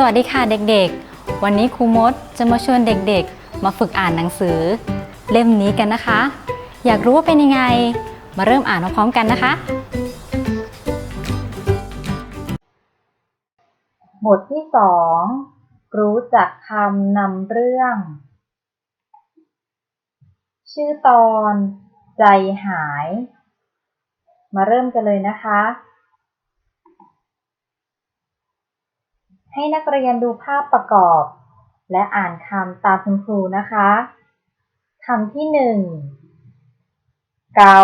สวัสดีค่ะเด็กๆ วันนี้ครูมดจะมาชวนเด็กๆ มาฝึกอ่านหนังสือ เล่มนี้กันนะคะ อยากรู้ว่าเป็นยังไง มาเริ่มอ่านพร้อมๆกันนะคะ บทที่สองรู้จักคำนำเรื่อง ชื่อตอน ใจหาย มาเริ่มกันเลยนะคะ ให้นักเรียนดูภาพประกอบ และอ่านคำตามคุณครูนะคะคำที่หนึ่งเกา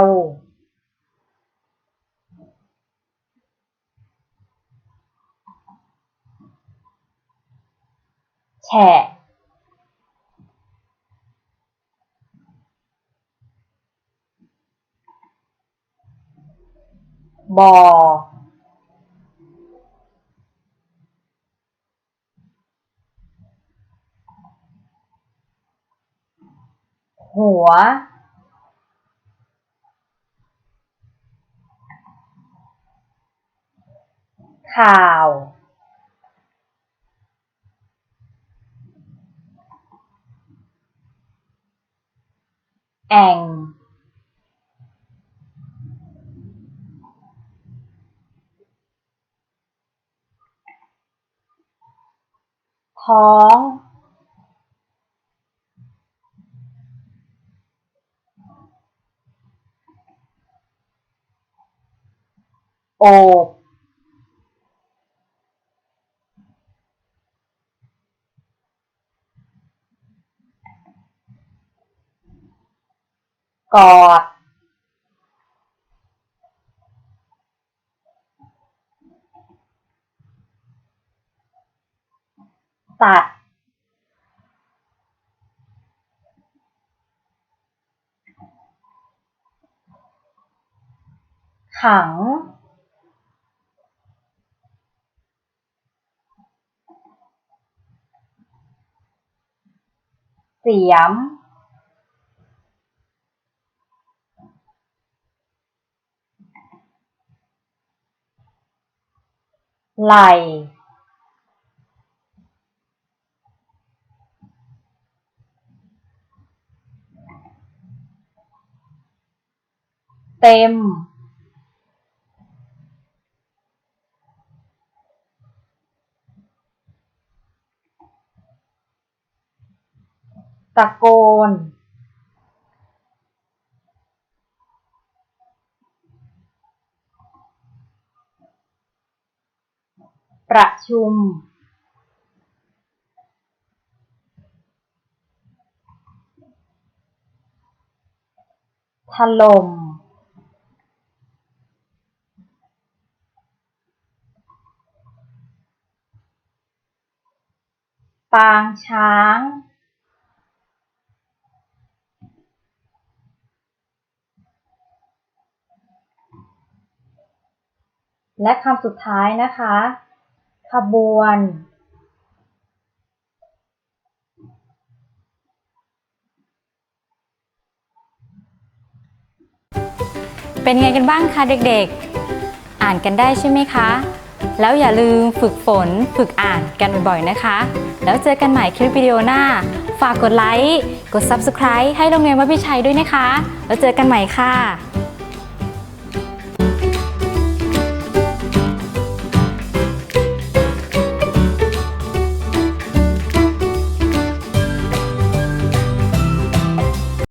แฉะบอ หัว ข่าว แอ่ง ท้อง โอบกอดตัด ขัง เสียม ไหลเต็ม ตะโกน ประชุม ถล่มปางช้าง และคำสุดท้ายนะคะ ขบวน เป็นไงกันบ้างคะเด็กๆ อ่านกันได้ใช่ไหมคะ แล้วอย่าลืมฝึกฝนฝึกอ่านกันบ่อยๆนะคะ แล้วเจอกันใหม่คลิปวิดีโอหน้า ฝากกดไลค์ กด Subscribe ให้โรงเรียนวัดพิชัยด้วยนะคะ แล้วเจอกันใหม่ค่ะ